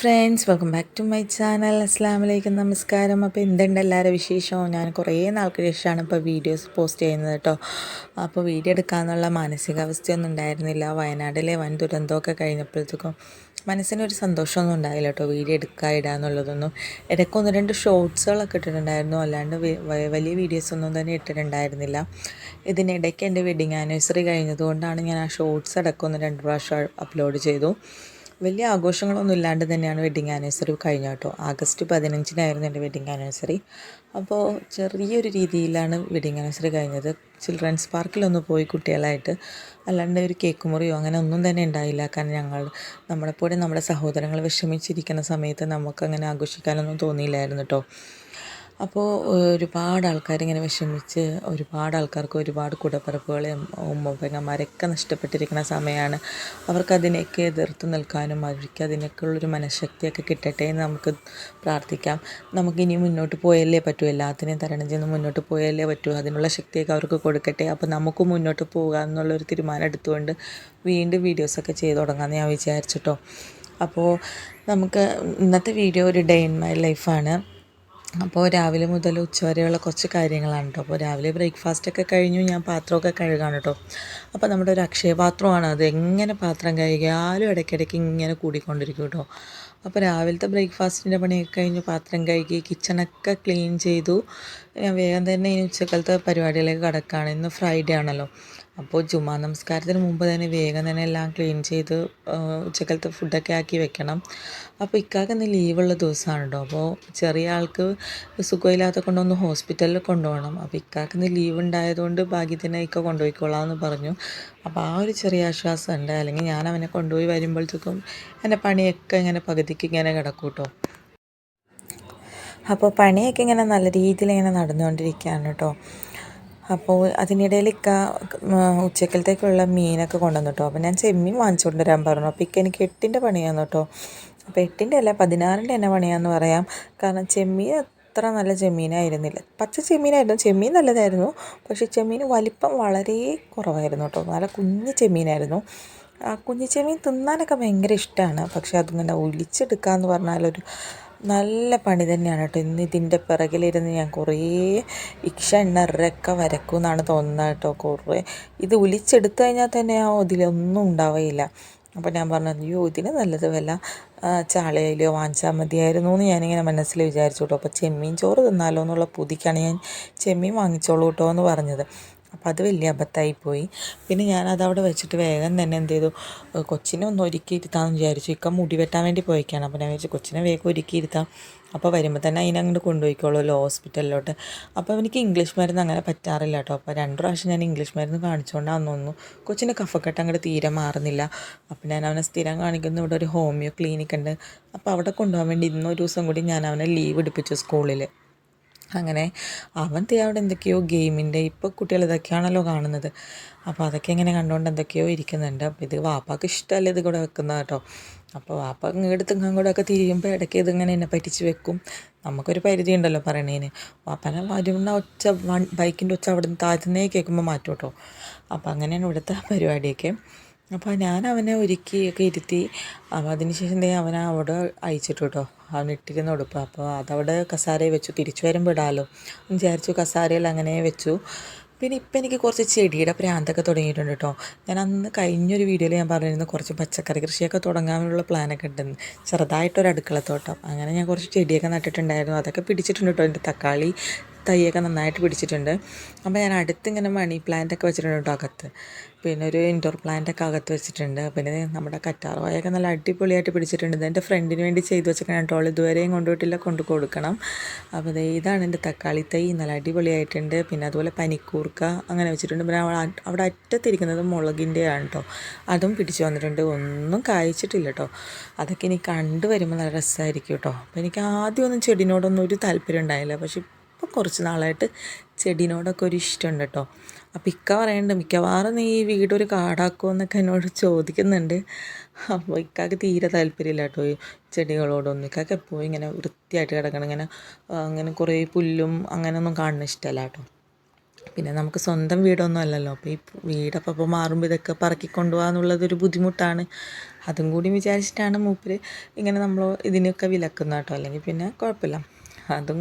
Friends welcome back to my channel അസ്സാം വലൈക്കും നമസ്കാരം. അപ്പോൾ എന്തുണ്ട് എല്ലാവരുടെ വിശേഷവും ഞാൻ കുറേ നാൾക്ക് ശേഷമാണ് ഇപ്പോൾ വീഡിയോസ് പോസ്റ്റ് ചെയ്യുന്നത് കേട്ടോ അപ്പോൾ വീഡിയോ എടുക്കാമെന്നുള്ള മാനസികാവസ്ഥയൊന്നും ഉണ്ടായിരുന്നില്ല. വയനാട്ടിലെ വൻ ദുരന്തമൊക്കെ കഴിഞ്ഞപ്പോഴത്തേക്കും മനസ്സിനൊരു സന്തോഷമൊന്നും ഉണ്ടായില്ല കേട്ടോ വീഡിയോ എടുക്കുക ഇടുക എന്നുള്ളതൊന്നും. ഇടയ്ക്ക് ഒന്ന് രണ്ട് ഷോർട്സുകളൊക്കെ ഇട്ടിട്ടുണ്ടായിരുന്നു. അല്ലാണ്ട് വലിയ വീഡിയോസൊന്നും തന്നെ ഇട്ടിട്ടുണ്ടായിരുന്നില്ല. ഇതിനിടയ്ക്ക് എന്റെ വെഡിങ് ആനിവേഴ്സറി കഴിഞ്ഞതുകൊണ്ടാണ് ഞാൻ ആ ഷോർട്സ് അടക്കം ഒന്ന് രണ്ട് പ്രാവശ്യം അപ്ലോഡ് ചെയ്തു. വലിയ ആഘോഷങ്ങളൊന്നും ഇല്ലാണ്ട് തന്നെയാണ് വെഡിങ് ആനിവേഴ്സറി കഴിഞ്ഞ കേട്ടോ. ആഗസ്റ്റ് പതിനഞ്ചിനായിരുന്നു എന്റെ വെഡിങ് ആനിവേഴ്സറി. അപ്പോൾ ചെറിയൊരു രീതിയിലാണ് വെഡിങ് ആനിവേഴ്സറി കഴിഞ്ഞത്. ചിൽഡ്രൻസ് പാർക്കിലൊന്ന് പോയി കുട്ടികളായിട്ട് അല്ലാണ്ട് ഒരു കേക്ക് മുറിയോ അങ്ങനെ ഒന്നും തന്നെ ഉണ്ടായില്ല. കാരണം ഞങ്ങൾ നമ്മളെപ്പോലെ നമ്മുടെ സഹോദരങ്ങൾ വിഷമിച്ചിരിക്കുന്ന സമയത്ത് നമുക്കങ്ങനെ ആഘോഷിക്കാനൊന്നും തോന്നിയില്ലായിരുന്നു കേട്ടോ. അപ്പോൾ ഒരുപാട് ആൾക്കാരിങ്ങനെ വിഷമിച്ച് ഒരുപാട് ആൾക്കാർക്ക് ഒരുപാട് കൂടപ്പിറപ്പുകളെയും ഉമ്മ പെങ്ങന്മാരെയൊക്കെ നഷ്ടപ്പെട്ടിരിക്കുന്ന സമയമാണ് അവർക്കതിനെയൊക്കെ എതിർത്ത് നിൽക്കാനും അവർക്ക് അതിനൊക്കെയുള്ളൊരു മനഃശക്തിയൊക്കെ കിട്ടട്ടെ എന്ന് നമുക്ക് പ്രാർത്ഥിക്കാം. നമുക്കിനി മുന്നോട്ട് പോയല്ലേ പറ്റൂ? എല്ലാത്തിനെയും തരണം ചെയ്ത് മുന്നോട്ട് പോയല്ലേ പറ്റൂ? അതിനുള്ള ശക്തിയൊക്കെ അവർക്ക് കൊടുക്കട്ടെ. അപ്പോൾ നമുക്ക് മുന്നോട്ട് പോകാം എന്നുള്ളൊരു തീരുമാനം എടുത്തുകൊണ്ട് വീണ്ടും വീഡിയോസൊക്കെ ചെയ്ത് തുടങ്ങാമെന്ന് ഞാൻ വിചാരിച്ചിട്ടോ. അപ്പോൾ നമുക്ക് ഇന്നത്തെ വീഡിയോ ഒരു ഡേ ഇൻ മൈ ലൈഫാണ്. അപ്പോൾ രാവിലെ മുതൽ ഉച്ചവരെയുള്ള കുറച്ച് കാര്യങ്ങളാണ് കേട്ടോ. അപ്പോൾ രാവിലെ ബ്രേക്ക്ഫാസ്റ്റൊക്കെ കഴിഞ്ഞു ഞാൻ പാത്രമൊക്കെ കഴുകാണ് കേട്ടോ. അപ്പോൾ നമ്മുടെ ഒരു അക്ഷയ പാത്രമാണ് അത്. എങ്ങനെ പാത്രം കഴുകിയാലും ഇടയ്ക്കിടയ്ക്ക് ഇങ്ങനെ കൂടിക്കൊണ്ടിരിക്കും കേട്ടോ. അപ്പോൾ രാവിലത്തെ ബ്രേക്ക്ഫാസ്റ്റിന്റെ പണിയൊക്കെ കഴിഞ്ഞ് പാത്രം കഴുകി കിച്ചണൊക്കെ ക്ലീൻ ചെയ്തു. ഞാൻ വേഗം തന്നെ ഇനി ഉച്ചക്കാലത്തെ പരിപാടിയിലേക്ക് കിടക്കുകയാണ് ഇന്ന് ഫ്രൈഡേ ആണല്ലോ. അപ്പോൾ ജുമാ നമസ്കാരത്തിന് മുമ്പ് തന്നെ വേഗം തന്നെ എല്ലാം ക്ലീൻ ചെയ്ത് ഉച്ചക്കലത്തെ ഫുഡൊക്കെ ആക്കി വെക്കണം. അപ്പോൾ ഇക്കാക്ക് ഇന്ന് ലീവുള്ള ദിവസമാണ് കേട്ടോ. അപ്പോൾ ചെറിയ ആൾക്ക് സുഖമില്ലാത്ത കൊണ്ടൊന്ന് ഹോസ്പിറ്റലിൽ കൊണ്ടുപോകണം. അപ്പോൾ ഇക്കാക്ക് ഇന്ന് ലീവ് ഉണ്ടായതുകൊണ്ട് ഭാഗ്യത്തിന് ഇക്ക കൊണ്ടുപോയിക്കോളാം എന്ന് പറഞ്ഞു. അപ്പോൾ ആ ഒരു ചെറിയ ആശ്വാസം ഉണ്ട് അല്ലെങ്കിൽ ഞാൻ അവനെ കൊണ്ടുപോയി വരുമ്പോഴത്തേക്കും എന്റെ പണിയൊക്കെ ഇങ്ങനെ പകുതിക്ക് ഇങ്ങനെ കിടക്കും കേട്ടോ. അപ്പോൾ പണിയൊക്കെ ഇങ്ങനെ നല്ല രീതിയിൽ ഇങ്ങനെ നടന്നുകൊണ്ടിരിക്കുകയാണ് കേട്ടോ. അപ്പോൾ അതിനിടയിൽ ഇക്ക ഉച്ചക്കലത്തേക്കുള്ള മീനൊക്കെ കൊണ്ടുവന്നു കേട്ടോ അപ്പോൾ ഞാൻ ചെമ്മീൻ വാങ്ങിച്ചുകൊണ്ട് വരാൻ പറഞ്ഞു. അപ്പോൾ ഇക്ക എനിക്ക് എട്ടിന്റെ പണിയാന്ന് കേട്ടോ. അപ്പോൾ എട്ടിന്റെ അല്ല പതിനാറിന്റെ തന്നെ പണിയാന്ന് പറയാം. കാരണം ചെമ്മീൻ അത്ര നല്ല ചെമ്മീനായിരുന്നില്ല. പച്ച ചെമ്മീനായിരുന്നു. ചെമ്മീൻ നല്ലതായിരുന്നു. പക്ഷേ ചെമ്മീൻ വലിപ്പം വളരെ കുറവായിരുന്നു കേട്ടോ. നല്ല കുഞ്ഞ് ചെമ്മീനായിരുന്നു. ആ കുഞ്ഞു ചെമ്മീൻ തിന്നാനൊക്കെ ഭയങ്കര ഇഷ്ടമാണ്. പക്ഷേ അതിങ്ങനെ ഒലിച്ചെടുക്കുക എന്ന് പറഞ്ഞാലൊരു നല്ല പണി തന്നെയാണ് കേട്ടോ. ഇന്ന് ഇതിന്റെ പിറകിലിരുന്ന് ഞാൻ കുറേ ഇക്ഷ എണ്ണറൊക്കെ വരക്കും എന്നാണ് തോന്നുന്നത് കേട്ടോ കുറേ. ഇത് ഒലിച്ചെടുത്തു കഴിഞ്ഞാൽ തന്നെ ആ ഇതിലൊന്നും ഉണ്ടാവുകയില്ല അപ്പോൾ ഞാൻ പറഞ്ഞു അയ്യോ ഇതിന് നല്ലത് വല്ല ചാളയിലോ വാങ്ങിച്ചാൽ മതിയായിരുന്നു എന്ന് ഞാനിങ്ങനെ മനസ്സിൽ വിചാരിച്ചു കേട്ടോ. അപ്പോൾ ചെമ്മീൻ ചോറ് തിന്നാലോ എന്നുള്ള പുതിക്കാണ് ഞാൻ ചെമ്മീൻ വാങ്ങിച്ചോളൂ കേട്ടോ എന്ന് പറഞ്ഞത്. അപ്പോൾ അത് വലിയ അബദ്ധമായി പോയി. പിന്നെ ഞാനത് അവിടെ വെച്ചിട്ട് വേഗം തന്നെ എന്ത് ചെയ്തു? കൊച്ചിനെ ഒന്ന് ഒരുക്കി ഇരുത്താമെന്ന് വിചാരിച്ചു. ഇക്ക മുടി വെട്ടാൻ വേണ്ടി പോയിക്കാണ്. അപ്പോൾ ഞാൻ വിചാരിച്ചു കൊച്ചിനെ വേഗം ഒരുക്കി ഇരുത്താം. അപ്പോൾ വരുമ്പോൾ തന്നെ അതിനെ അങ്ങോട്ട് കൊണ്ടുപോയിക്കോളുമല്ലോ ഹോസ്പിറ്റലിലോട്ട്. അപ്പോൾ എനിക്ക് ഇംഗ്ലീഷ് മരുന്ന് അങ്ങനെ പറ്റാറില്ല കേട്ടോ. അപ്പോൾ രണ്ട് പ്രാവശ്യം ഞാൻ ഇംഗ്ലീഷ് മരുന്ന് കാണിച്ചുകൊണ്ടാന്ന് തോന്നുന്നു. കൊച്ചിന്റെ കഫക്കെട്ട് അങ്ങോട്ട് തീരെ മാറുന്നില്ല. അപ്പോൾ ഞാൻ അവനെ സ്ഥിരം കാണിക്കുന്ന. ഇവിടെ ഒരു ഹോമിയോ ക്ലിനിക്ക് ഉണ്ട് അപ്പോൾ അവിടെ കൊണ്ടുപോകാൻ വേണ്ടി ഇന്നൊരു ദിവസം കൂടി ഞാൻ അവനെ ലീവ് എടുപ്പിച്ചു സ്കൂളിൽ. അങ്ങനെ അവൻ അവിടെ എന്തൊക്കെയോ ഗെയിമിന്റെ ഇപ്പോൾ കുട്ടികൾ ഇതൊക്കെയാണല്ലോ കാണുന്നത്. അപ്പോൾ അതൊക്കെ ഇങ്ങനെ കണ്ടുകൊണ്ട് എന്തൊക്കെയോ ഇരിക്കുന്നുണ്ട്. അപ്പോൾ ഇത് വാപ്പാക്ക് ഇഷ്ടമല്ല ഇത് കൂടെ വെക്കുന്നത് കേട്ടോ. അപ്പോൾ വാപ്പ ഇങ്ങോട്ട് ഇങ്ങോട്ടും ഒക്കെ തിരിയുമ്പോൾ ഇടയ്ക്ക് ഇതിങ്ങനെ എന്നെ പറ്റിച്ച് വെക്കും. നമുക്കൊരു പരിധി ഉണ്ടല്ലോ പറയണേന്. വാപ്പനെ വരുന്ന ഒച്ച ബൈക്കിന്റെ ഒച്ച അവിടെ നിന്ന് താഴ്ത്തുന്നേ കേൾക്കുമ്പോൾ മാറ്റും കേട്ടോ. അപ്പോൾ അങ്ങനെയാണ് ഇവിടുത്തെ പരിപാടിയൊക്കെ. അപ്പോൾ ഞാൻ അവനെ ഒരുക്കിയൊക്കെ ഇരുത്തി. അപ്പോൾ അതിനുശേഷം അവനെ അവിടെ അയച്ചിട്ടു കേട്ടോ അവൻ ഇട്ടിരുന്ന ഉടുപ്പ്. അപ്പോൾ അതവിടെ കസാരയിൽ വെച്ചു. തിരിച്ചു വരുമ്പോൾ ഇടാമല്ലോ വിചാരിച്ചു കസാരയിൽ അങ്ങനെ വെച്ചു. പിന്നെ ഇപ്പം എനിക്ക് കുറച്ച് ചെടിയുടെ പ്രാന്തൊക്കെ തുടങ്ങിയിട്ടുണ്ട് കേട്ടോ ഞാൻ അന്ന് കഴിഞ്ഞൊരു വീഡിയോയിൽ ഞാൻ പറഞ്ഞിരുന്നു കുറച്ച് പച്ചക്കറി കൃഷിയൊക്കെ തുടങ്ങാനുള്ള പ്ലാനൊക്കെ ഉണ്ടെന്ന് ചെറുതായിട്ടൊരു അടുക്കളത്തോട്ടം. അങ്ങനെ ഞാൻ കുറച്ച് ചെടിയൊക്കെ നട്ടിട്ടുണ്ടായിരുന്നു. അതൊക്കെ പിടിച്ചിട്ടുണ്ട് കേട്ടോ എന്റെ തക്കാളി തൈയൊക്കെ നന്നായിട്ട് പിടിച്ചിട്ടുണ്ട്. അപ്പോൾ ഞാൻ അടുത്തിങ്ങനെ മണി പ്ലാന്റ് ഒക്കെ വെച്ചിട്ടുണ്ട് കേട്ടോ അകത്ത്. പിന്നെ ഒരു ഇൻഡോർ പ്ലാന്റ് ഒക്കെ അകത്ത് വെച്ചിട്ടുണ്ട്. പിന്നെ നമ്മുടെ കറ്റാർവായൊക്കെ നല്ല അടിപൊളിയായിട്ട് പിടിച്ചിട്ടുണ്ട്. ഇത് എന്റെ ഫ്രണ്ടിന് വേണ്ടി ചെയ്തു വെച്ചിട്ടാണ് കേട്ടോ. ഇതുവരെയും കൊണ്ടുപോയിട്ടില്ല. കൊണ്ടു കൊടുക്കണം. അപ്പോൾ ഇതാണ് എന്റെ തക്കാളി തൈ. നല്ല അടിപൊളിയായിട്ടുണ്ട്. പിന്നെ അതുപോലെ പനിക്കൂർക്ക അങ്ങനെ വെച്ചിട്ടുണ്ട്. പിന്നെ അവിടെ അറ്റത്തിരിക്കുന്നത് മുളകിന്റെയാണ് കേട്ടോ. അതും പിടിച്ചു വന്നിട്ടുണ്ട്. ഒന്നും കായ്ച്ചിട്ടില്ല കേട്ടോ. അതൊക്കെ ഇനി കണ്ടു വരുമ്പോൾ നല്ല രസമായിരിക്കും കേട്ടോ. അപ്പോൾ എനിക്ക് ആദ്യമൊന്നും ചെടിനോടൊന്നും ഒരു താല്പര്യം ഉണ്ടായില്ല. പക്ഷേ കുറച്ച് നാളായിട്ട് ചെടീനോടൊക്കെ ഒരു ഇഷ്ടമുണ്ട് കേട്ടോ. അപ്പോൾ ഇക്ക പറയുന്നുണ്ട് മിക്കവാറും നീ ഈ വീടൊരു കാടാക്കുമോ എന്നൊക്കെ എന്നോട് ചോദിക്കുന്നുണ്ട്. അപ്പോൾ ഇക്കാക്ക് തീരെ താല്പര്യമില്ല കേട്ടോ ഈ ചെടികളോടൊന്നും. ഇക്കാക്ക് എപ്പോഴും ഇങ്ങനെ വൃത്തിയായിട്ട് കിടക്കണം ഇങ്ങനെ അങ്ങനെ കുറേ പുല്ലും അങ്ങനെയൊന്നും കാണുന്ന ഇഷ്ടമല്ല കേട്ടോ. പിന്നെ നമുക്ക് സ്വന്തം വീടൊന്നും അല്ലല്ലോ. അപ്പോൾ ഈ വീടപ്പോൾ അപ്പോൾ മാറുമ്പോൾ ഇതൊക്കെ പറക്കി കൊണ്ടുപോകാന്നുള്ളതൊരു ബുദ്ധിമുട്ടാണ്. അതും കൂടി വിചാരിച്ചിട്ടാണ് മൂപ്പര് ഇങ്ങനെ നമ്മൾ ഇതിനൊക്കെ വിലക്കുന്നത് കേട്ടോ. അല്ലെങ്കിൽ പിന്നെ കുഴപ്പമില്ല. അതും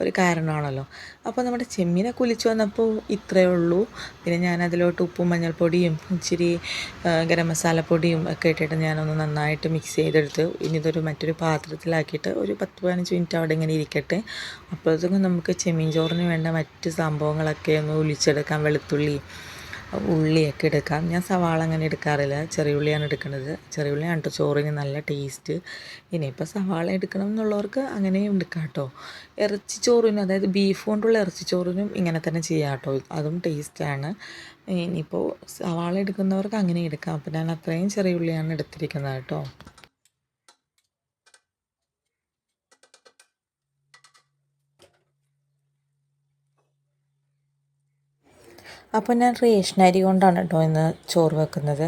ഒരു കാരണമാണല്ലോ. അപ്പോൾ നമ്മുടെ ചെമ്മീനെ കുലിച്ച് വന്നപ്പോൾ ഇത്രയേ ഉള്ളൂ. പിന്നെ ഞാൻ അതിലോട്ട് ഉപ്പും മഞ്ഞൾപ്പൊടിയും ഇച്ചിരി ഗരം മസാലപ്പൊടിയും ഒക്കെ ഇട്ടിട്ട് ഞാനൊന്ന് നന്നായിട്ട് മിക്സ് ചെയ്തെടുത്ത് ഇനി ഇതൊരു മറ്റൊരു പാത്രത്തിലാക്കിയിട്ട് ഒരു പത്ത് പതിനഞ്ച് മിനിറ്റ് അവിടെ ഇങ്ങനെ ഇരിക്കട്ടെ. അപ്പോഴത്തേക്കും നമുക്ക് ചെമ്മീൻ ചോറിന് വേണ്ട മറ്റ് സംഭവങ്ങളൊക്കെ ഒന്ന് ഒലിച്ചെടുക്കാം വെളുത്തുള്ളി ഉള്ളിയൊക്കെ എടുക്കാം. ഞാൻ സവാള അങ്ങനെ എടുക്കാറില്ല. ചെറിയ ഉള്ളിയാണ് എടുക്കുന്നത്. ചെറിയ ഉള്ളിയാണ് കേട്ടോ. ചോറിന് നല്ല ടേസ്റ്റ്. ഇനിയിപ്പോൾ സവാള എടുക്കണം എന്നുള്ളവർക്ക് അങ്ങനെയും എടുക്കാം കേട്ടോ. ഇറച്ചി ചോറിനും അതായത് ബീഫ് കൊണ്ടുള്ള ഇറച്ചി ചോറിനും ഇങ്ങനെ തന്നെ ചെയ്യാം കേട്ടോ. അതും ടേസ്റ്റാണ് ഇനിയിപ്പോൾ സവാള എടുക്കുന്നവർക്ക് അങ്ങനെ എടുക്കാം. അപ്പോൾ ഞാൻ അത്രയും ചെറിയ ഉള്ളിയാണ് എടുത്തിരിക്കുന്നത് കേട്ടോ. അപ്പോൾ ഞാൻ റേഷൻ അരി കൊണ്ടാണ് കേട്ടോ ഇന്ന് ചോറ് വെക്കുന്നത്.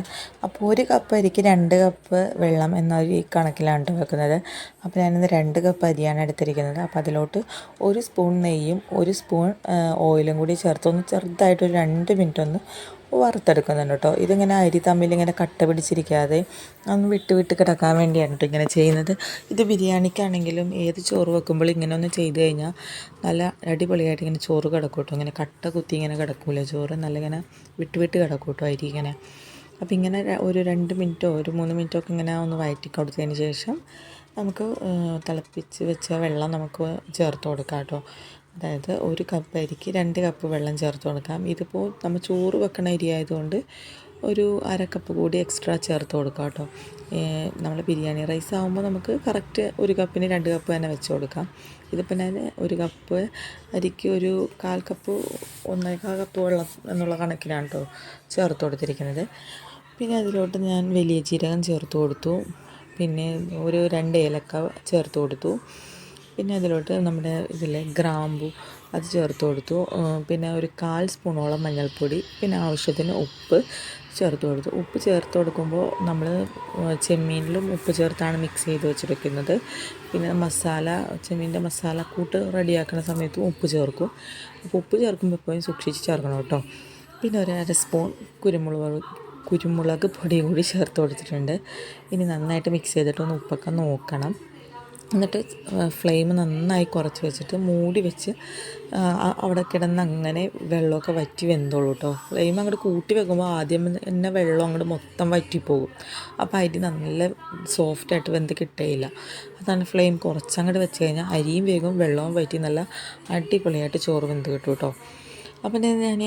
അപ്പോൾ ഒരു കപ്പ് അരിക്ക് രണ്ട് കപ്പ് വെള്ളം എന്നൊരു ഈ കണക്കിലാണ് കേട്ടോ വെക്കുന്നത്. അപ്പോൾ ഞാനിന്ന് രണ്ട് കപ്പ് അരിയാണ് എടുത്തിരിക്കുന്നത്. അപ്പോൾ അതിലോട്ട് ഒരു സ്പൂൺ നെയ്യും ഒരു സ്പൂൺ ഓയിലും കൂടി ചേർത്ത് ചേർത്തൊന്ന് ചെറുതായിട്ടൊരു രണ്ട് മിനിറ്റ് ഒന്ന് വറുത്തെടുക്കുന്നുണ്ട് കേട്ടോ. ഇതിങ്ങനെ അരി തമ്മിൽ ഇങ്ങനെ കട്ട പിടിച്ചിരിക്കാതെ ഒന്ന് വിട്ട് വിട്ട് കിടക്കാൻ വേണ്ടിയാണ് കേട്ടോ ഇങ്ങനെ ചെയ്യുന്നത്. ഇത് ബിരിയാണിക്കാണെങ്കിലും ഏത് ചോറ് വെക്കുമ്പോൾ ഇങ്ങനെ ഒന്ന് ചെയ്ത് കഴിഞ്ഞാൽ നല്ല അടിപൊളിയായിട്ട് ഇങ്ങനെ ചോറ് കിടക്കും കേട്ടോ. ഇങ്ങനെ കട്ട കുത്തി ഇങ്ങനെ കിടക്കൂല ചോറ്. നല്ല ഇങ്ങനെ വിട്ട് വിട്ട് കിടക്കും കേട്ടോ അരി ഇങ്ങനെ. അപ്പോൾ ഇങ്ങനെ ഒരു രണ്ട് മിനിറ്റോ ഒരു മൂന്ന് മിനിറ്റോ ഒക്കെ ഇങ്ങനെ ഒന്ന് വയറ്റി കൊടുത്തതിന് ശേഷം നമുക്ക് തിളപ്പിച്ച് വെച്ച വെള്ളം നമുക്ക് ചേർത്ത് കൊടുക്കാം കേട്ടോ. അതായത് ഒരു കപ്പ് അരിക്ക് രണ്ട് കപ്പ് വെള്ളം ചേർത്ത് കൊടുക്കാം. ഇതിപ്പോൾ നമ്മൾ ചോറ് വെക്കണ അരി ആയതുകൊണ്ട് ഒരു അര കപ്പ് കൂടി എക്സ്ട്രാ ചേർത്ത് കൊടുക്കാം കേട്ടോ. നമ്മൾ ബിരിയാണി റൈസ് ആകുമ്പോൾ നമുക്ക് കറക്റ്റ് ഒരു കപ്പിന് രണ്ട് കപ്പ് തന്നെ വെച്ച് കൊടുക്കാം. ഇതിപ്പോൾ ഞാൻ ഒരു കപ്പ് അരിക്ക് ഒരു കാൽ കപ്പ് ഒന്നേകാൽ കപ്പ് വെള്ളം എന്നുള്ള കണക്കിനാണ് കേട്ടോ ചേർത്ത് കൊടുത്തിരിക്കുന്നത്. പിന്നെ അതിലോട്ട് ഞാൻ വലിയ ജീരകം ചേർത്ത് കൊടുത്തു. പിന്നെ ഒരു രണ്ട് ഏലക്ക ചേർത്ത് കൊടുത്തു. പിന്നെ അതിലോട്ട് നമ്മുടെ ഇതിലെ ഗ്രാമ്പു അത് ചേർത്ത് കൊടുത്തു. പിന്നെ ഒരു കാൽ സ്പൂണോളം മഞ്ഞൾപ്പൊടി പിന്നെ ആവശ്യത്തിന് ഉപ്പ് ചേർത്ത് കൊടുത്തു. ഉപ്പ് ചേർത്ത് കൊടുക്കുമ്പോൾ നമ്മൾ ചെമ്മീനിലും ഉപ്പ് ചേർത്താണ് മിക്സ് ചെയ്ത് വെച്ചിരിക്കുന്നത്. പിന്നെ മസാല ചെമ്മീന്റെ മസാല കൂട്ട് റെഡിയാക്കുന്ന സമയത്തും ഉപ്പ് ചേർക്കും. അപ്പോൾ ഉപ്പ് ചേർക്കുമ്പോൾ എപ്പോഴും സൂക്ഷിച്ച് ചേർക്കണം കേട്ടോ. പിന്നെ ഒരു അര സ്പൂൺ കുരുമുളക് കുരുമുളക് പൊടി കൂടി ചേർത്ത് കൊടുത്തിട്ടുണ്ട്. ഇനി നന്നായിട്ട് മിക്സ് ചെയ്തിട്ടൊന്ന് ഉപ്പൊക്കെ നോക്കണം. എന്നിട്ട് ഫ്ലെയിം നന്നായി കുറച്ച് വെച്ചിട്ട് മൂടി വെച്ച് അവിടെ കിടന്ന് അങ്ങനെ വെള്ളമൊക്കെ വറ്റി വെന്തോളൂ കേട്ടോ ഫ്ലെയിം അങ്ങോട്ട് കൂട്ടി വെക്കുമ്പോൾ ആദ്യം തന്നെ വെള്ളം അങ്ങോട്ട് മൊത്തം വറ്റിപ്പോകും. അപ്പോൾ അരി നല്ല സോഫ്റ്റായിട്ട് വെന്ത് കിട്ടുകയില്ല അതാണ് ഫ്ലെയിം കുറച്ചങ്ങോട്ട് വെച്ച് കഴിഞ്ഞാൽ അരിയും വേഗം വെള്ളവും വറ്റി നല്ല അടിപൊളിയായിട്ട് ചോറ് വെന്ത് കിട്ടും കേട്ടോ അപ്പം ഞാൻ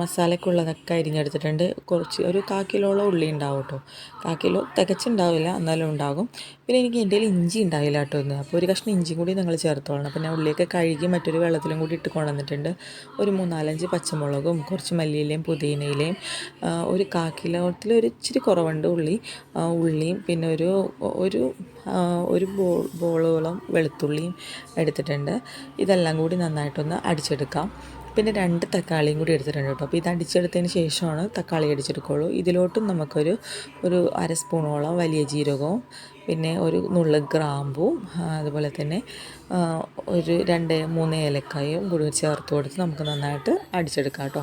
മസാലയ്ക്കുള്ളതൊക്കെ അരിഞ്ഞെടുത്തിട്ടുണ്ട്. കുറച്ച് ഒരു കാ കിലോളം ഉള്ളി ഉണ്ടാവും കേട്ടോ കാ കിലോ തികച്ചുണ്ടാവില്ല എന്നാലും ഉണ്ടാകും. പിന്നെ എനിക്ക് എന്റെ ഇഞ്ചി ഉണ്ടാവില്ല കേട്ടോ ഒന്ന് അപ്പോൾ ഒരു കഷ്ണം ഇഞ്ചിയും കൂടി നിങ്ങൾ ചേർത്തോളണം. അപ്പോൾ ഞാൻ ഉള്ളിയൊക്കെ കഴുകി മറ്റൊരു വെള്ളത്തിലും കൂടി ഇട്ട് കൊണ്ടുവന്നിട്ടുണ്ട്. ഒരു മൂന്നാലഞ്ച് പച്ചമുളകും കുറച്ച് മല്ലിയിലയും പുതിനയിലയും ഒരു കാ ഒരു ഇച്ചിരി കുറവുണ്ട് ഉള്ളി. ഉള്ളിയും പിന്നെ ഒരു ഒരു ഒരു ബോൾ ബോളോളം വെളുത്തുള്ളിയും എടുത്തിട്ടുണ്ട്. ഇതെല്ലാം കൂടി നന്നായിട്ടൊന്ന് അടിച്ചെടുക്കാം. പിന്നെ രണ്ട് തക്കാളിയും കൂടി എടുത്തിട്ടുണ്ട് കേട്ടോ. അപ്പോൾ ഇത് അടിച്ചെടുത്തതിന് ശേഷമാണ് തക്കാളി അടിച്ചെടുക്കുള്ളൂ. ഇതിലോട്ടും നമുക്കൊരു ഒരു അര സ്പൂണോളം വലിയ ജീരകവും പിന്നെ ഒരു നുള്ള ഗ്രാമ്പും അതുപോലെ തന്നെ ഒരു രണ്ട് മൂന്ന് ഏലക്കായും കൂടി ചേർത്ത് കൊടുത്ത് നമുക്ക് നന്നായിട്ട് അടിച്ചെടുക്കാം കേട്ടോ.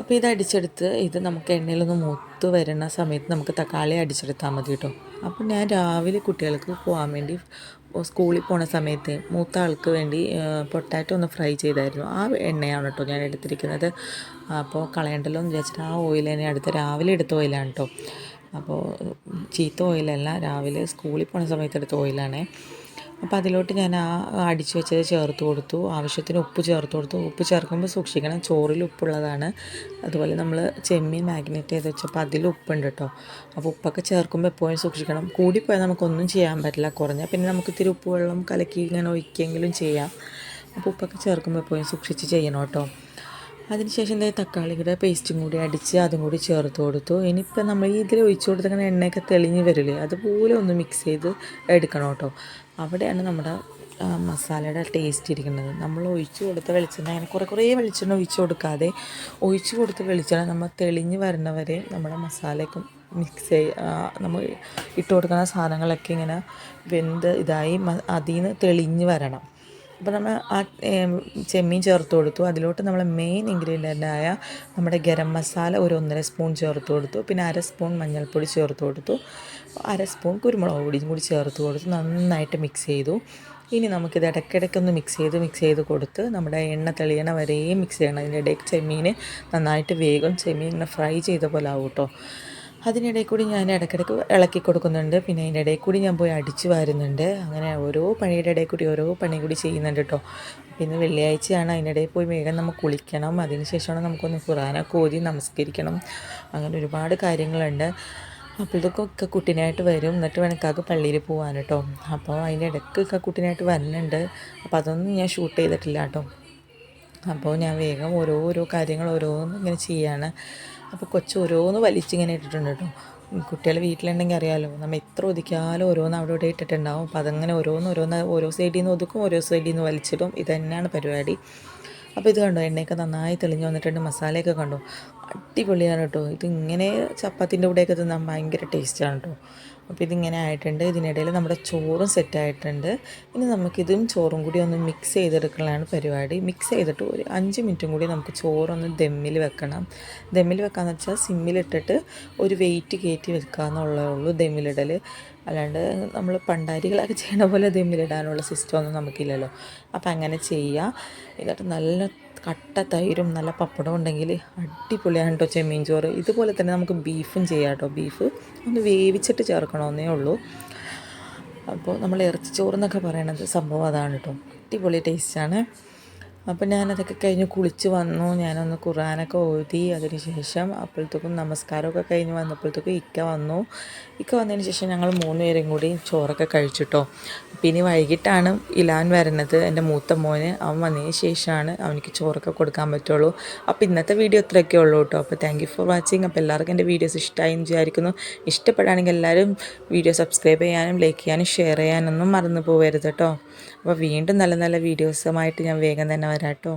അപ്പോൾ ഇത് അടിച്ചെടുത്ത് ഇത് നമുക്ക് എണ്ണയിലൊന്ന് മൂത്ത് വരുന്ന സമയത്ത് നമുക്ക് തക്കാളി അടിച്ചെടുത്താൽ മതി കേട്ടോ. അപ്പോൾ ഞാൻ രാവിലെ കുട്ടികൾക്ക് പോകാൻ വേണ്ടി സ്കൂളിൽ പോണ സമയത്ത് മൂത്ത ആൾക്ക് വേണ്ടി പൊട്ടാറ്റോ ഒന്ന് ഫ്രൈ ചെയ്തായിരുന്നു. ആ എണ്ണയാണ് കേട്ടോ ഞാൻ എടുത്തിരിക്കുന്നത്. അപ്പോൾ കളയണ്ടല്ലോ എന്ന് വിചാരിച്ചിട്ട് ആ ഓയിൽ തന്നെ അടുത്ത് രാവിലെ എടുത്ത ഓയിലാണ് കേട്ടോ. അപ്പോൾ ചീത്ത ഓയിലല്ല രാവിലെ സ്കൂളിൽ പോണ സമയത്ത് എടുത്ത ഓയിലാണേ അപ്പോൾ അതിലോട്ട് ഞാൻ ആ അടിച്ചു വെച്ചത് ചേർത്ത് കൊടുത്തു. ആവശ്യത്തിന് ഉപ്പ് ചേർത്ത് കൊടുത്തു. ഉപ്പ് ചേർക്കുമ്പോൾ സൂക്ഷിക്കണം. ചോറിൽ ഉപ്പുള്ളതാണ്. അതുപോലെ നമ്മൾ ചെമ്മീൻ മാഗ്നേറ്റ് ചെയ്ത് വെച്ചപ്പോൾ അതിൽ ഉപ്പുണ്ട് കേട്ടോ. അപ്പോൾ ഉപ്പൊക്കെ ചേർക്കുമ്പോൾ എപ്പോഴും സൂക്ഷിക്കണം. കൂടിപ്പോയാൽ നമുക്കൊന്നും ചെയ്യാൻ പറ്റില്ല. കുറഞ്ഞാൽ പിന്നെ നമുക്ക് ഇത്തിരി ഉപ്പ് വെള്ളം കലക്കി ഇങ്ങനെ ഒഴിക്കെങ്കിലും ചെയ്യാം. അപ്പോൾ ഉപ്പൊക്കെ ചേർക്കുമ്പോൾ എപ്പോഴും സൂക്ഷിച്ച് ചെയ്യണം കേട്ടോ. അതിനുശേഷം ഇതേ തക്കാളിയുടെ പേസ്റ്റും കൂടി അടിച്ച് അതും കൂടി ചേർത്ത് കൊടുത്തു. ഇനിയിപ്പോൾ നമ്മൾ ഇതിൽ ഒഴിച്ചു കൊടുത്തിങ്ങനെ എണ്ണയൊക്കെ തെളിഞ്ഞ് വരില്ലേ അതുപോലെ ഒന്ന് മിക്സ് ചെയ്ത് എടുക്കണം കേട്ടോ. അവിടെയാണ് നമ്മുടെ മസാലയുടെ ടേസ്റ്റ് ഇരിക്കുന്നത്. നമ്മൾ ഒഴിച്ചു കൊടുത്ത വെളിച്ചെണ്ണ അങ്ങനെ കുറേ കുറേ വെളിച്ചെണ്ണ ഒഴിച്ചു കൊടുക്കാതെ ഒഴിച്ചു കൊടുത്ത വെളിച്ചെണ്ണ നമ്മൾ തെളിഞ്ഞ് വരുന്നവരെ നമ്മുടെ മസാലയൊക്കെ മിക്സ് ചെയ് നമ്മൾ ഇട്ട് കൊടുക്കുന്ന സാധനങ്ങളൊക്കെ ഇങ്ങനെ വെന്ത് ഇതായി അതിൽ നിന്ന് തെളിഞ്ഞ് വരണം. അപ്പോൾ നമ്മൾ ആ ചെമ്മീൻ ചേർത്ത് കൊടുത്തു. അതിലോട്ട് നമ്മൾ മെയിൻ ഇൻഗ്രീഡിയന്റായ നമ്മുടെ ഗരം മസാല ഒരു ഒന്നര സ്പൂൺ ചേർത്ത് കൊടുത്തു. പിന്നെ അര സ്പൂൺ മഞ്ഞൾപ്പൊടി ചേർത്ത് കൊടുത്തു. അര സ്പൂൺ കുരുമുളക് പൊടിയും കൂടി ചേർത്ത് കൊടുത്തു. നന്നായിട്ട് മിക്സ് ചെയ്തു. ഇനി നമുക്കിത് ഇടയ്ക്കിടയ്ക്കൊന്ന് മിക്സ് ചെയ്ത് മിക്സ് ചെയ്ത് കൊടുത്ത് നമ്മുടെ എണ്ണ തെളിയണ വരെയും മിക്സ് ചെയ്യണം. അതിന്റെ ഇടയ്ക്ക് ചെമ്മീൻ നന്നായിട്ട് വേഗം ചെമ്മീൻ ഇങ്ങനെ ഫ്രൈ ചെയ്ത പോലെ ആവും കേട്ടോ അതിനിടയിൽ കൂടി ഞാൻ ഇടയ്ക്കിടയ്ക്ക് ഇളക്കി കൊടുക്കുന്നുണ്ട്. പിന്നെ അതിന്റെ ഇടയിൽ കൂടി ഞാൻ പോയി അടിച്ച് വാരുന്നുണ്ട്. അങ്ങനെ ഓരോ പണിയുടെ ഇടയിൽ കൂടി ഓരോ പണി കൂടി ചെയ്യുന്നുണ്ട് കേട്ടോ. പിന്നെ വെള്ളിയാഴ്ചയാണ്. അതിന്റെ ഇടയിൽ പോയി വേഗം നമുക്ക് കുളിക്കണം. അതിന് ശേഷമാണ് നമുക്കൊന്ന് ഖുറാനൊക്കെ ഓതി നമസ്കരിക്കണം. അങ്ങനെ ഒരുപാട് കാര്യങ്ങളുണ്ട്. അപ്പോഴത്തേക്കൊക്കെ കുട്ടീനായിട്ട് വരും. എന്നിട്ട് വേണം പള്ളിയിൽ പോകാൻ കേട്ടോ. അപ്പോൾ അതിന്റെ ഇടയ്ക്ക് കുട്ടീനായിട്ട് വരുന്നുണ്ട് അപ്പോൾ അതൊന്നും ഞാൻ ഷൂട്ട് ചെയ്തിട്ടില്ല കേട്ടോ. അപ്പോൾ ഞാൻ വേഗം ഓരോരോ കാര്യങ്ങൾ ഓരോന്നും ഇങ്ങനെ ചെയ്യാണ്. അപ്പോൾ കൊച്ചു ഓരോന്ന് വലിച്ചിങ്ങനെ ഇട്ടിട്ടുണ്ട് കേട്ടോ. കുട്ടികൾ വീട്ടിലുണ്ടെങ്കിൽ അറിയാമല്ലോ നമ്മൾ എത്ര ഒതുക്കിയാലും ഓരോന്ന് അവിടെ ഇവിടെ ഇട്ടിട്ടുണ്ടാവും. അപ്പോൾ അതങ്ങനെ ഓരോന്ന് ഓരോന്ന് ഓരോ സൈഡിൽ നിന്ന് ഒതുക്കും ഓരോ സൈഡിൽ നിന്ന് വലിച്ചിടും. ഇത് തന്നെയാണ് പരിപാടി. അപ്പോൾ ഇത് കണ്ടോ എണ്ണയൊക്കെ നന്നായി തെളിഞ്ഞ് വന്നിട്ടുണ്ട് മസാലയൊക്കെ കണ്ടോ. അടിപൊളിയാണ് കേട്ടോ. ഇതിങ്ങനെ ചപ്പാത്തിന്റെ കൂടെയൊക്കെ തിന്നാൻ ഭയങ്കര ടേസ്റ്റാണ് കേട്ടോ. അപ്പോൾ ഇതിങ്ങനെ ആയിട്ടുണ്ട്. ഇതിനിടയിൽ നമ്മുടെ ചോറും സെറ്റായിട്ടുണ്ട് ഇനി നമുക്കിതും ചോറും കൂടി ഒന്ന് മിക്സ് ചെയ്തെടുക്കലാണ് പരിപാടി. മിക്സ് ചെയ്തിട്ട് ഒരു അഞ്ച് മിനിറ്റും കൂടി നമുക്ക് ചോറൊന്ന് ദമ്മിൽ വെക്കണം. ദമ്മിൽ വെക്കാന്ന് വെച്ചാൽ സിമ്മിലിട്ടിട്ട് ഒരു വെയിറ്റ് കയറ്റി വെക്കാമെന്നുള്ളേ ഉള്ളൂ ദമ്മിലിടൽ. അല്ലാണ്ട് നമ്മൾ പണ്ടാരികളൊക്കെ ചെയ്യണ പോലെ ദമ്മിലിടാനുള്ള സിസ്റ്റം ഒന്നും നമുക്കില്ലല്ലോ. അപ്പോൾ അങ്ങനെ ചെയ്യുക എന്നിട്ട് നല്ല കട്ട തൈരും നല്ല പപ്പടം ഉണ്ടെങ്കിൽ അടിപൊളിയാണ് കേട്ടോ ചെമ്മീൻ ചോറ് ഇതുപോലെ തന്നെ നമുക്ക് ബീഫും ചെയ്യാം കേട്ടോ ബീഫ് ഒന്ന് വേവിച്ചിട്ട് ചേർക്കണമെന്നേ ഉള്ളൂ. അപ്പോൾ നമ്മൾ ഇറച്ചിച്ചോറ് എന്നൊക്കെ പറയണത് സംഭവം അതാണ് കേട്ടോ അടിപൊളി ടേസ്റ്റാണ് അപ്പോൾ ഞാനതൊക്കെ കഴിഞ്ഞ് കുളിച്ച് വന്നു. ഞാനൊന്ന് ഖുറാനൊക്കെ ഓതി. അതിന് ശേഷം അപ്പോഴത്തേക്കും നമസ്കാരമൊക്കെ കഴിഞ്ഞ് വന്നപ്പോഴത്തേക്കും ഇക്ക വന്നു. ഇക്ക വന്നതിന് ശേഷം ഞങ്ങൾ മൂന്ന് പേരും കൂടി ചോറൊക്കെ കഴിച്ചിട്ടോ. പിന്നെ വൈകിട്ടാണ് ഇലാൻ വരുന്നത് എന്റെ മൂത്ത മോന് അവൻ വന്നതിന് ശേഷമാണ് അവനിക്ക് ചോറൊക്കെ കൊടുക്കാൻ പറ്റുള്ളൂ. അപ്പോൾ ഇന്നത്തെ വീഡിയോ ഇത്രയൊക്കെ ഉള്ളൂ കേട്ടോ. അപ്പോൾ താങ്ക് യു ഫോർ വാച്ചിങ് അപ്പോൾ എല്ലാവർക്കും എന്റെ വീഡിയോസ് ഇഷ്ടമായി എന്ന് വിചാരിക്കുന്നു. ഇഷ്ടപ്പെടുകയാണെങ്കിൽ എല്ലാവരും വീഡിയോ സബ്സ്ക്രൈബ് ചെയ്യാനും ലൈക്ക് ചെയ്യാനും ഷെയർ ചെയ്യാനൊന്നും മറന്നു പോകരുത് കേട്ടോ. അപ്പോൾ വീണ്ടും നല്ല നല്ല വീഡിയോസുമായിട്ട് ഞാൻ വേഗം തന്നെ വരാം കേട്ടോ.